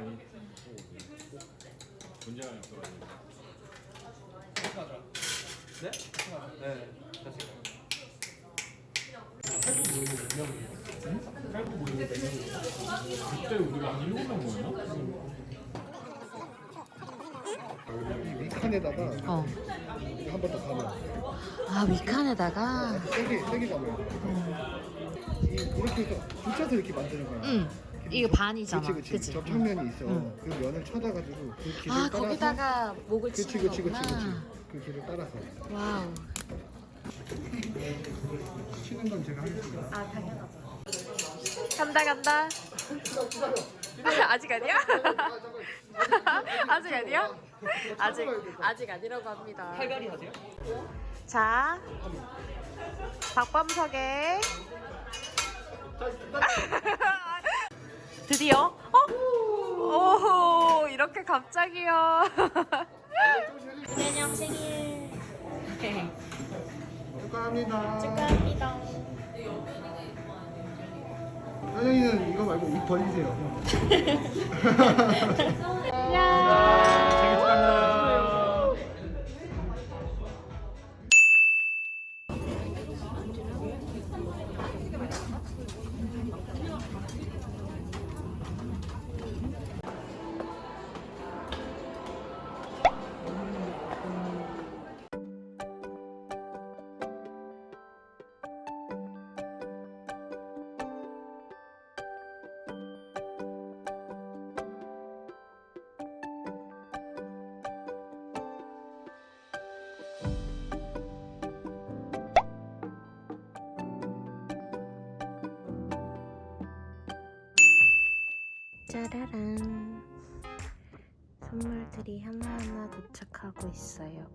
아니 문제가 없어가지고 네? 네. 같이 그때 우리가 한 일곱 명 모였나? 이 칸에다가 어. 한 번 더 가면 아 위칸에다가. 세게 세게 가면 이 이렇게 해서 붙여서 이렇게 만드는 거야. 응. 이거 반이잖아. 그치 그치. 그치? 접착면이 있어. 응. 그 면을 쳐다가지고 그 길을 아 따라서 거기다가 목을 그치 치는 그치 그치 그치. 거구나. 그 길을 따라서 와우. 치는 건 제가 하겠습니다. 간다 간다. 아직 아니야? 아직 아니야? 아직 아직 아니라고 합니다. 팔다리 하세요? 자, 박범석의 드디어 어? 오 이렇게 갑자기요. 이은영 생일 축하합니다. 축하합니다. 현영이는 이거 말고 입 벌리세요. 생일 축하합니다 짜라란 선물들이 하나하나 도착하고 있어요.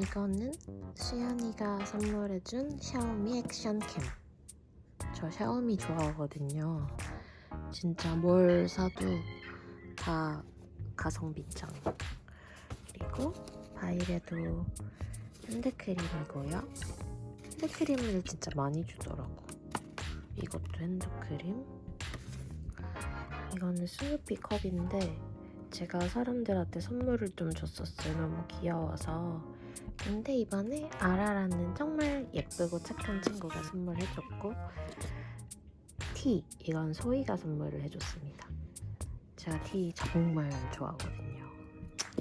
이거는 수연이가 선물해준 샤오미 액션캠. 저 샤오미 좋아하거든요. 진짜 뭘 사도 다 가성비짱. 그리고 바이레도 핸드크림이고요. 핸드크림을 진짜 많이 주더라고. 이것도 핸드크림. 이거는 스누피 컵인데 제가 사람들한테 선물을 좀 줬었어요. 너무 귀여워서. 근데 이번에 아라라는 정말 예쁘고 착한 친구가 선물해줬고 티 이건 소희가 선물을 해줬습니다. 제가 티 정말 좋아하거든요.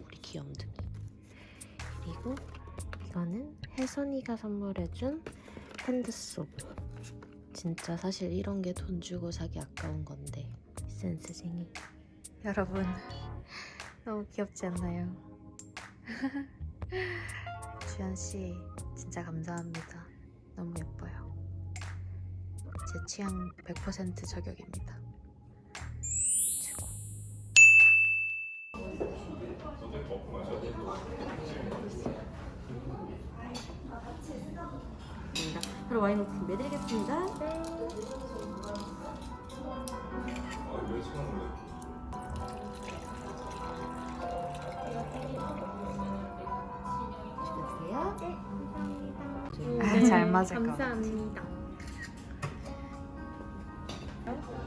우리 귀염둥이. 그리고 이거는 혜선이가 선물해준 핸드소프. 진짜 사실 이런 게 돈 주고 사기 아까운 건데 센스쟁이 여러분 너무 귀엽지 않나요? 주연씨 진짜 감사합니다. 너무 예뻐요. 제 취향 100% 저격입니다. 최고 바로 와인 준비해드리겠습니다. 주세요. 아, 잘 맞을 것 같아 감사합니다.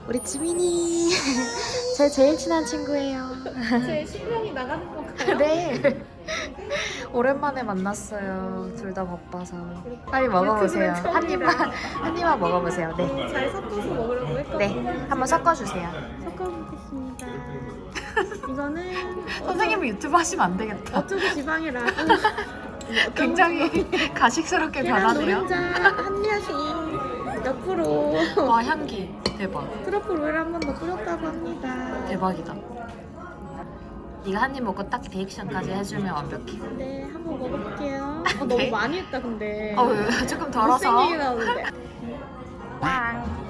우리 지민이 제 제일 친한 친구예요 제 실력이 나가는 건가요? 네 오랜만에 만났어요 둘다 바빠서 빨리 먹어보세요 한 입만. 한 입만 먹어보세요 네 잘 섞어서 먹으려고 했거든요. 네, 한번 섞어주세요. 섞어보겠습니다. 이거는 선생님은 유튜브 하시면 안 되겠다. 어쩌고 지방의 라구 굉장히 가식스럽게 계란 변하네요. 노른자 한 야식 옆으로 와 향기 대박. 트러플 오일 한 번 더 뿌렸다고 합니다. 대박이다. 네가 한 입 먹고 딱 리액션까지 해주면 완벽해. 네, 한번 먹어볼게요. 어, 네. 너무 많이 했다 근데. 어 조금 덜어서. 못생기게 나오는데. 빵.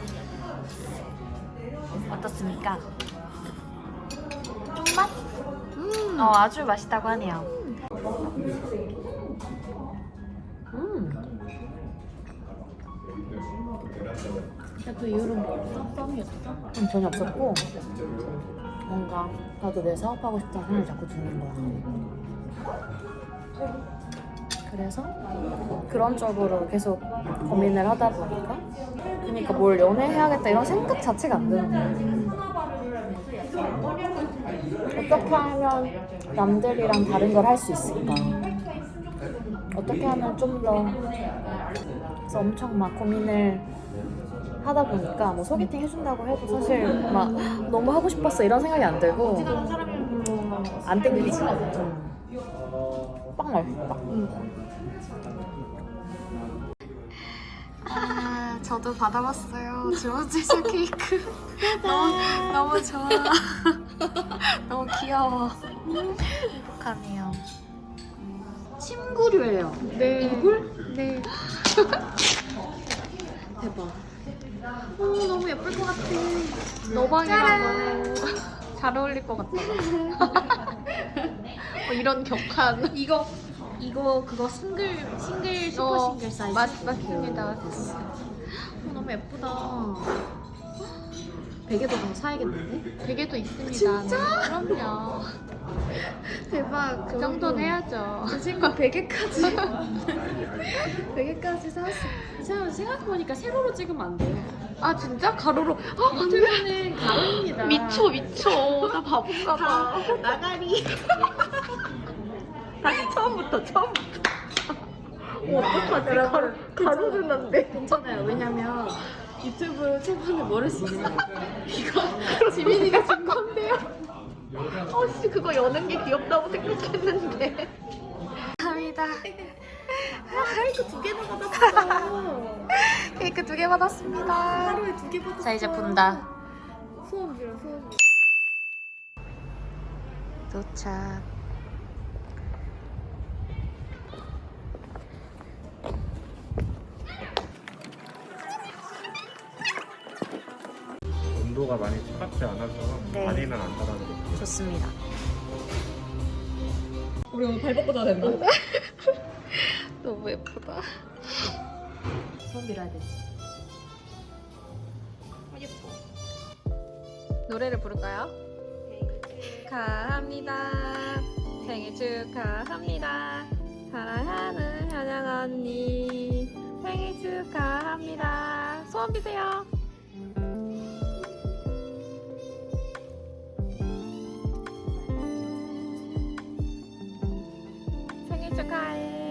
어떻습니까? 맛? 음. 어 아주 맛있다고 하네요. 음. 그 이후로는 뭐 썸썸이었어? 음, 전혀 없었고 뭔가 나도 내 사업하고 싶다는 생각이 자꾸 드는 거야. 그래서 그런 쪽으로 계속 고민을 하다 보니까 그러니까 뭘 연애해야겠다 이런 생각 자체가 안 드는 거야. 어떻게 하면 남들이랑 다른 걸 할 수 있을까? 어떻게 하면 좀 더 엄청 막 고민을 하다 보니까 뭐 소개팅 해준다고 해도 사실 막 너무 하고 싶었어 이런 생각이 안 들고 안 땡기지. 음. 빵 맛있다. 아, 저도 받아봤어요. 주원제사 케이크. 너무, 너무 좋아. 너무 귀여워. 행복하네요. 침구류예요. 네. 이불? 네. 대박. 오, 너무 예쁠 것 같아. 너방이라고. 잘 어울릴 것 같다. 어, 이런 격한. 이거 이거 그거 싱글 싱글 슈퍼 어, 싱글 사이즈. 맞, 맞습니다. 어, 너무 예쁘다. 베개도 더 사야겠는데? 베개도 있습니다. 진짜? 네, 그럼요. 대박. 그 정도는 해야죠. 그 친구 베개까지 베개까지. 생각 생각해보니까 세로로 찍으면 안 돼요. 아 진짜 가로로. 아 유튜브는 가로입니다. 미쳐 미쳐. 나 바본가 봐. 나가리. 다시 처음부터 처음부터. 어, 어떡하지? 가로, 가로는 안 돼. 괜찮아요. 왜냐면 유튜브 초반에 모를 수 있어요. 이거 지민이가 준 건데요. 어씨 그거 여는 게 귀엽다고 생각했는데. 감사합니다. 케이크 두 개나 받았어. 케이크 두 개 받았습니다. 하루에 두 개 받았어. 자 이제 분다. 소원비라 소원비. 도착. 온도가 많이 차갑지 않아서 네. 많이는 안 달아드릴게요. 좋습니다. 우리 오늘 발 벗고 자야 된다. 너무 예쁘다. 손 밀어야 되지. 노래를 부를까요? 생일 축하합니다. 생일 축하합니다. 사랑하는 현영 언니. 생일 축하합니다. 소원 비세요. 생일 축하해.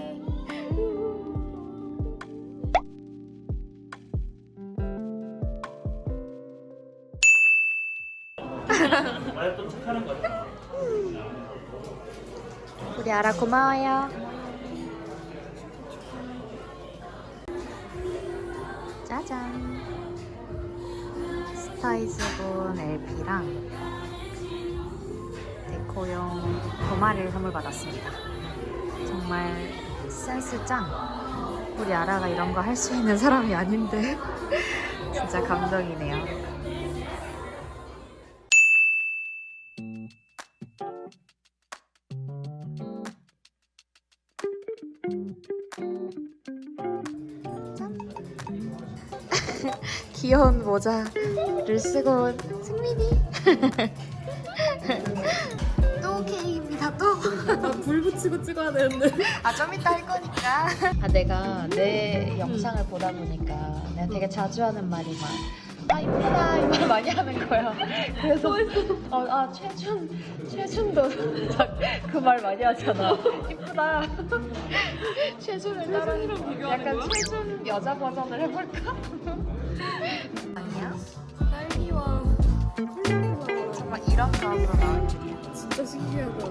우리 아라 고마워요. 짜잔. 스타이즈본 LP랑 데코용 도마를 선물 받았습니다. 정말 센스 짱. 우리 아라가 이런 거 할 수 있는 사람이 아닌데 진짜 감동이네요. 귀여운 모자를 쓰고 온 승민이. 또 케이크입니다 또. 불 붙이고 찍어야 되는데. 아 좀 이따 할 거니까. 아 내가 내 영상을 보다 보니까 내가 되게 자주 하는 말이 막 아 이쁘다. 이 말 많이 하는 거야. 그래서 어, 아 최준 최준도 그 말 많이 하잖아. 이쁘다. 최준을 따라 약간 최준 여자 버전을 해볼까? 아니야? 딸기와 정말 이런 마음으로 진짜 신기하다.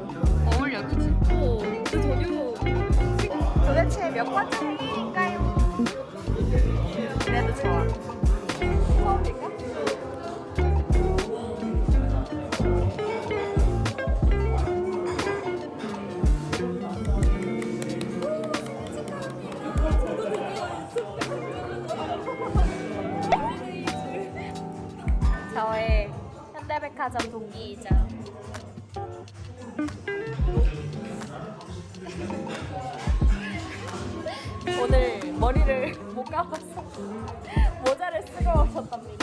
어울려 그치? 어, 근데 전혀 도대체 몇 번째 생일인가요? 그래도 좋아. 저의 현대백화점 동기이자 오늘 머리를 못 감았어. con